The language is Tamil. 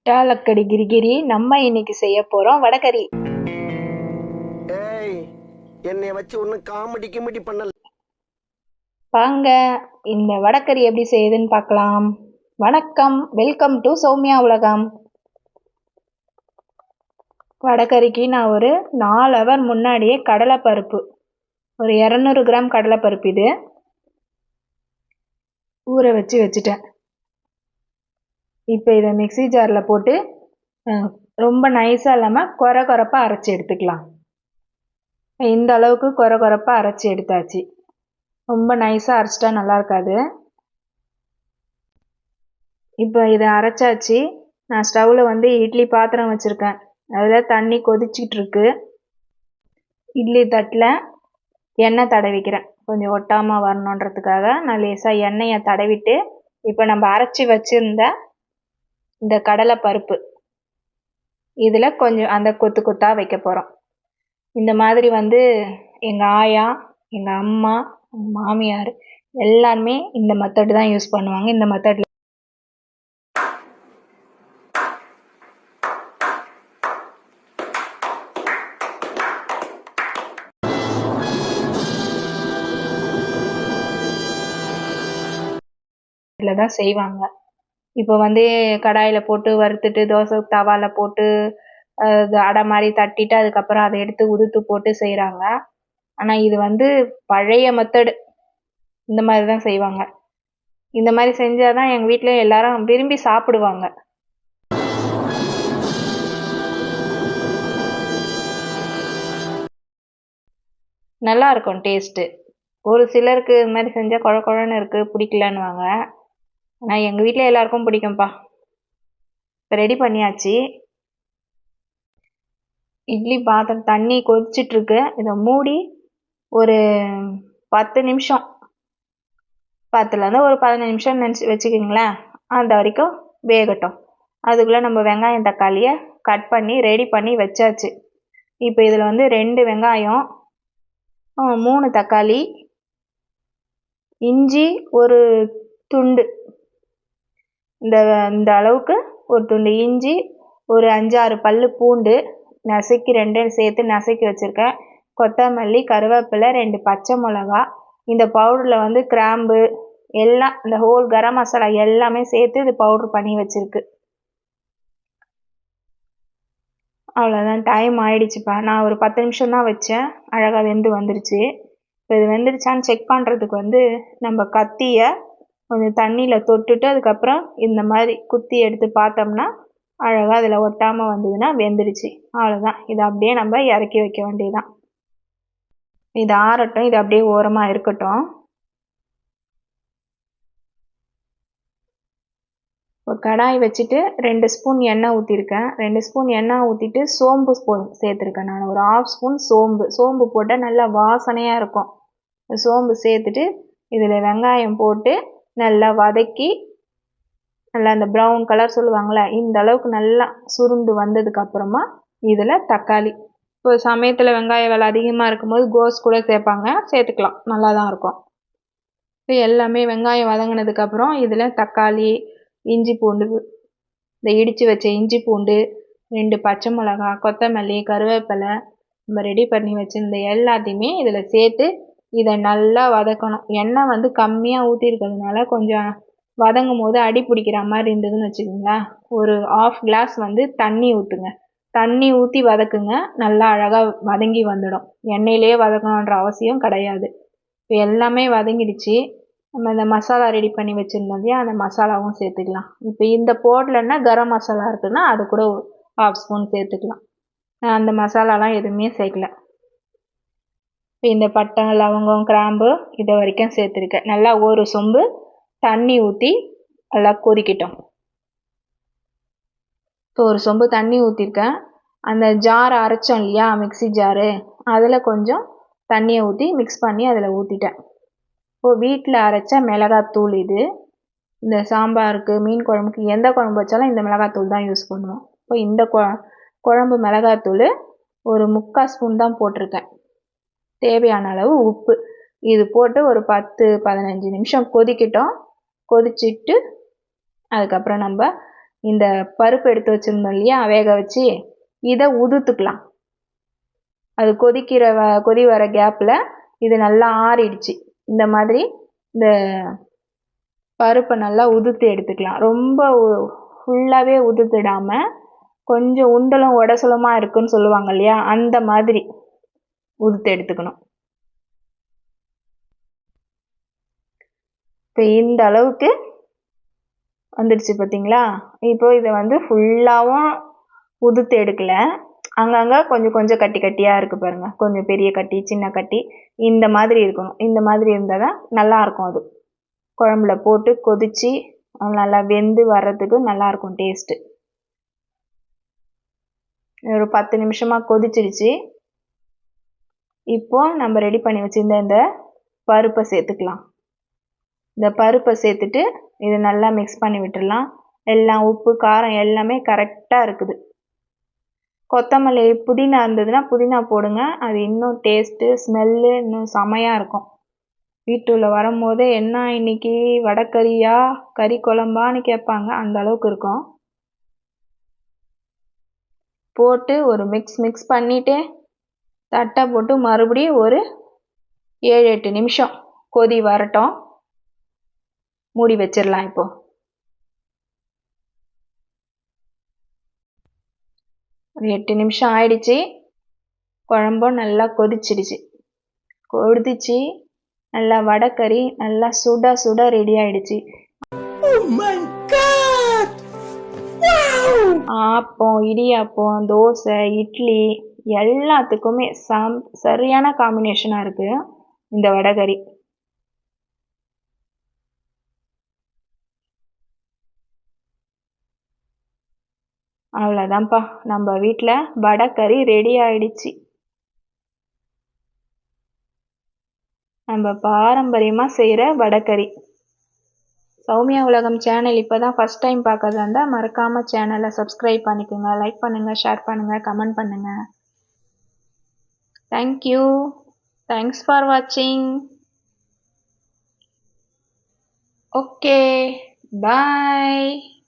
முட்டாளக்கடி கிரிகிரி நம்ம இன்னைக்கு செய்ய போறோம். வடகறி ஏய் என்னை வச்சு ஒன்னும் காமெடி கிமெடி பண்ணல. வாங்க இந்த வடகறி எப்படி செய்யுதுன்னு பார்க்கலாம். வணக்கம் வெல்கம் டு சௌமியா உலகம். வடகறிக்கு நான் ஒரு நாலு ஹவர் முன்னாடியே கடலைப்பருப்பு. ஒரு இரநூறு கிராம் கடலைப்பருப்பு இது. ஊற வச்சு வச்சுட்டேன். இப்போ இதை மிக்ஸி ஜாரில் போட்டு ரொம்ப நைஸாக இல்லாமல் குறை குறைப்பாக அரைச்சி எடுத்துக்கலாம். இந்த அளவுக்கு குறை குறைப்பாக அரைச்சி எடுத்தாச்சு. ரொம்ப நைஸாக அரைச்சிட்டா நல்லா இருக்காது. இப்போ இதை அரைச்சாச்சு. நான் ஸ்டவ்வில் வந்து இட்லி பாத்திரம் வச்சுருக்கேன். அதில் தண்ணி கொதிச்சிட்டு இருக்கு. இட்லி தட்டில் எண்ணெய் தடவிக்கிறேன். கொஞ்சம் ஒட்டாமல் வரணுன்றதுக்காக நான் லேசாக எண்ணெயை தடவிட்டு இப்போ நம்ம அரைச்சி வச்சுருந்த இந்த கடலை பருப்பு. இதில் கொஞ்சம் அந்த கொத்து கொத்தாக வைக்க போகிறோம் இந்த மாதிரி வந்து எங்கள் ஆயா எங்கள் அம்மா எங்கள் மாமியார் எல்லாருமே இந்த மெத்தட் தான் யூஸ் பண்ணுவாங்க. இந்த மெத்தடில் இதில் தான் செய்வாங்க. இப்போ வந்து கடாயில் போட்டு வறுத்துட்டு தோசை தவாவில் போட்டு அடை மாதிரி தட்டிட்டு அதுக்கப்புறம் அதை எடுத்து உதுத்து போட்டு செய்கிறாங்க ஆனால் இது வந்து பழைய மெத்தடு இந்த மாதிரி தான் செய்வாங்க. இந்த மாதிரி செஞ்சால் தான் எங்கள் வீட்டில் எல்லாரும் விரும்பி சாப்பிடுவாங்க. நல்லா இருக்கும் டேஸ்ட்டு ஒரு சிலருக்கு இது மாதிரி செஞ்சால் குழ குழன்னு இருக்குது பிடிக்கலன்னுவாங்க. ஆனால் எங்கள் வீட்டில் எல்லாருக்கும் பிடிக்கும்ப்பா. இப்போ ரெடி பண்ணியாச்சு. இட்லி பாத்திரம் தண்ணி கொதிச்சிட்ருக்கு. இதை மூடி ஒரு பத்து நிமிஷம். பத்துலேருந்து ஒரு பதினஞ்சு நிமிஷம் நினச்சி வச்சுக்கிங்களேன். அந்த வரைக்கும் வேகட்டும். அதுக்குள்ளே நம்ம வெங்காயம் தக்காளியை கட் பண்ணி ரெடி பண்ணி வச்சாச்சு. இப்போ இதில் வந்து ரெண்டு வெங்காயம் மூணு தக்காளி இஞ்சி ஒரு துண்டு. இந்த இந்த அளவுக்கு ஒரு துண்டு இஞ்சி ஒரு அஞ்சாறு பல் பூண்டு நசுக்கி ரெண்டையும் சேர்த்து நசுக்கி வச்சுருக்கேன். கொத்தமல்லி கருவேப்பிலை ரெண்டு பச்சை மிளகா இந்த பவுடரில் வந்து கிராம்பு எல்லாம் இந்த ஹோல் கரம் மசாலா எல்லாமே சேர்த்து இது பவுடர் பண்ணி வச்சுருக்கு. அவ்வளோதான் டைம் ஆயிடுச்சுப்பா. நான் ஒரு பத்து நிமிஷம் தான் வச்சேன். அழகாக வெந்து வந்துருச்சு. இப்போ இது வெந்துருச்சான்னு செக் பண்ணுறதுக்கு வந்து நம்ம கத்தியை கொஞ்சம் தண்ணியில் தொட்டுட்டு அதுக்கப்புறம் இந்த மாதிரி குத்தி எடுத்து பார்த்தோம்னா அழகாக அதில் ஒட்டாமல் வந்ததுன்னா வெந்துடுச்சு அவ்வளோதான் இதை அப்படியே நம்ம இறக்கி வைக்க வேண்டியதுதான். இது ஆறட்டும். இது அப்படியே ஓரமாக இருக்கட்டும். இப்போ கடாய் வச்சுட்டு ரெண்டு ஸ்பூன் எண்ணெய் ஊற்றிருக்கேன் ரெண்டு ஸ்பூன் எண்ணெய் ஊற்றிட்டு சோம்பு ஸ்பூன் சேர்த்துருக்கேன் நான். ஒரு ஆஃப் ஸ்பூன் சோம்பு. சோம்பு போட்டால் நல்லா வாசனையாக இருக்கும். சோம்பு சேர்த்துட்டு இதில் வெங்காயம் போட்டு நல்லா வதக்கி நல்லா அந்த ப்ரௌன் கலர் சொல்லுவாங்களே இந்த அளவுக்கு நல்லா சுருண்டு வந்ததுக்கப்புறமா இதில் தக்காளி. இப்போ சமயத்தில் வெங்காய விலை அதிகமாக இருக்கும்போது கோஸ் கூட சேர்ப்பாங்க. சேர்த்துக்கலாம். நல்லா தான் இருக்கும். இப்போ எல்லாமே வெங்காயம் வதங்கினதுக்கப்புறம் இதில் தக்காளி இஞ்சி பூண்டு இந்த இடித்து வச்ச இஞ்சி பூண்டு ரெண்டு பச்சை மிளகா கொத்தமல்லி கருவேப்பிலை நம்ம ரெடி பண்ணி வச்சுருந்த எல்லாத்தையுமே இதில் சேர்த்து இதை நல்லா வதக்கணும். எண்ணெய் வந்து கம்மியாக ஊற்றிருக்கிறதுனால கொஞ்சம் வதங்கும் போது அடி பிடிக்கிற மாதிரி இருந்ததுன்னு வச்சுக்கோங்களேன். ஒரு ஆஃப் கிளாஸ் வந்து தண்ணி ஊற்றுங்க தண்ணி ஊற்றி வதக்குங்க. நல்லா அழகாக வதங்கி வந்துடும். எண்ணெயிலே வதக்கணுன்ற அவசியம் கிடையாது. இப்போ எல்லாமே வதங்கிடுச்சு. நம்ம இந்த மசாலா ரெடி பண்ணி வச்சுருந்தோம் இல்லையா? அந்த மசாலாவும் சேர்த்துக்கலாம். இப்போ இந்த போடலன்னா கரம் மசாலா இருக்குன்னா அது கூட ஹாஃப் ஸ்பூன் சேர்த்துக்கலாம். நான் அந்த மசாலாலாம் எதுவுமே சேர்க்கல. இந்த பட்டை லவங்கம் கிராம்பு இது வரைக்கும் சேர்த்துருக்கேன் நல்லா ஒரு சொம்பு தண்ணி ஊற்றி நல்லா கொதிக்கிட்டோம். இப்போ ஒரு சொம்பு தண்ணி ஊற்றிருக்கேன் அந்த ஜார் அரைச்சோம் இல்லையா மிக்ஸி ஜாரு அதில் கொஞ்சம் தண்ணியை ஊற்றி மிக்ஸ் பண்ணி அதில் ஊற்றிட்டேன் இப்போ வீட்டில் அரைச்ச மிளகாத்தூள் இது இந்த சாம்பாருக்கு மீன் குழம்புக்கு எந்த குழம்பு வச்சாலும் இந்த மிளகாத்தூள் தான் யூஸ் பண்ணுவோம். இப்போ இந்த கொ குழம்பு மிளகாத்தூள் ஒரு முக்கால் ஸ்பூன் தான் போட்டிருக்கேன். தேவையான அளவு உப்பு. இது போட்டு ஒரு பத்து பதினஞ்சு நிமிஷம் கொதிக்கிட்டோம். கொதிச்சிட்டு அதுக்கப்புறம் நம்ம இந்த பருப்பு எடுத்து வச்சுருந்தோம் இல்லையா வேக வச்சு இதை உதுத்துக்கலாம். அது கொதிக்கிற வ கொதி வர கேப்பில் இது நல்லா ஆறிடுச்சு. இந்த மாதிரி இந்த பருப்பை நல்லா உதுத்து எடுத்துக்கலாம். ரொம்ப ஃபுல்லாகவே உதுத்துடாமல் கொஞ்சம் உண்டலும் உடசலமாக இருக்குன்னு சொல்லுவாங்க இல்லையா அந்த மாதிரி. உதுத்து எடுத்துக்கணும். இப்போ இந்த அளவுக்கு வந்துடுச்சு பார்த்தீங்களா இப்போ இதை வந்து ஃபுல்லாகவும் உதுத்து எடுக்கல. அங்கங்கே கொஞ்சம் கொஞ்சம் கட்டி கட்டியாக இருக்குது பாருங்கள் கொஞ்சம் பெரிய கட்டி சின்ன கட்டி. இந்த மாதிரி இருக்கணும். இந்த மாதிரி இருந்தால் தான் நல்லாயிருக்கும் அது. குழம்புல போட்டு கொதித்து நல்லா வெந்து வர்றதுக்கு நல்லாயிருக்கும் டேஸ்ட்டு ஒரு பத்து நிமிஷமாக கொதிச்சிடுச்சு. இப்போ நம்ம ரெடி பண்ணி வச்சுருந்த இந்த பருப்பை சேர்த்துக்கலாம். இந்த பருப்பை சேர்த்துட்டு இது நல்லா மிக்ஸ் பண்ணி விட்டுடலாம். எல்லாம் உப்பு காரம் எல்லாமே கரெக்டாக இருக்குது. கொத்தமல்லி புதினா இருந்ததுன்னா புதினா போடுங்க. அது இன்னும் டேஸ்ட்டு ஸ்மெல்லு இன்னும் செமையாக இருக்கும். வீட்டுள்ள வரும்போதே என்ன இன்னைக்கு வடக்கறியா கறி குழம்பான்னு கேட்பாங்க. அந்த அளவுக்கு இருக்கும். போட்டு ஒரு மிக்ஸ் மிக்ஸ் பண்ணிவிட்டு தட்டை போட்டு மறுபடியும் ஒரு ஏழு எட்டு நிமிஷம் கொதி வரட்டும். மூடி வச்சிடலாம் இப்போ. ஒரு எட்டு நிமிஷம் ஆயிடுச்சு. குழம்பும் நல்லா கொதிச்சிடுச்சு. கொதிச்சு நல்லா வடைக்கறி நல்லா சுட சுட ரெடி ஆயிடுச்சு. ஆப்பம் இடியாப்பம் தோசை இட்லி எல்லாத்துக்குமே சம் சரியான காம்பினேஷனாக இருக்குது இந்த வடகறி அவ்வளோதான்ப்பா நம்ம வீட்டில் வடகறி ரெடி ஆயிடுச்சு. நம்ம பாரம்பரியமாக செய்கிற வடகறி சௌமியா உலகம் சேனல் இப்போ தான் ஃபஸ்ட் டைம் பார்க்கறதா இருந்தால் மறக்காமல் சேனலை சப்ஸ்கிரைப் பண்ணிக்கோங்க லைக் பண்ணுங்கள் ஷேர் பண்ணுங்கள் கமெண்ட் பண்ணுங்கள் Thank you. Thanks for watching. Okay. Bye.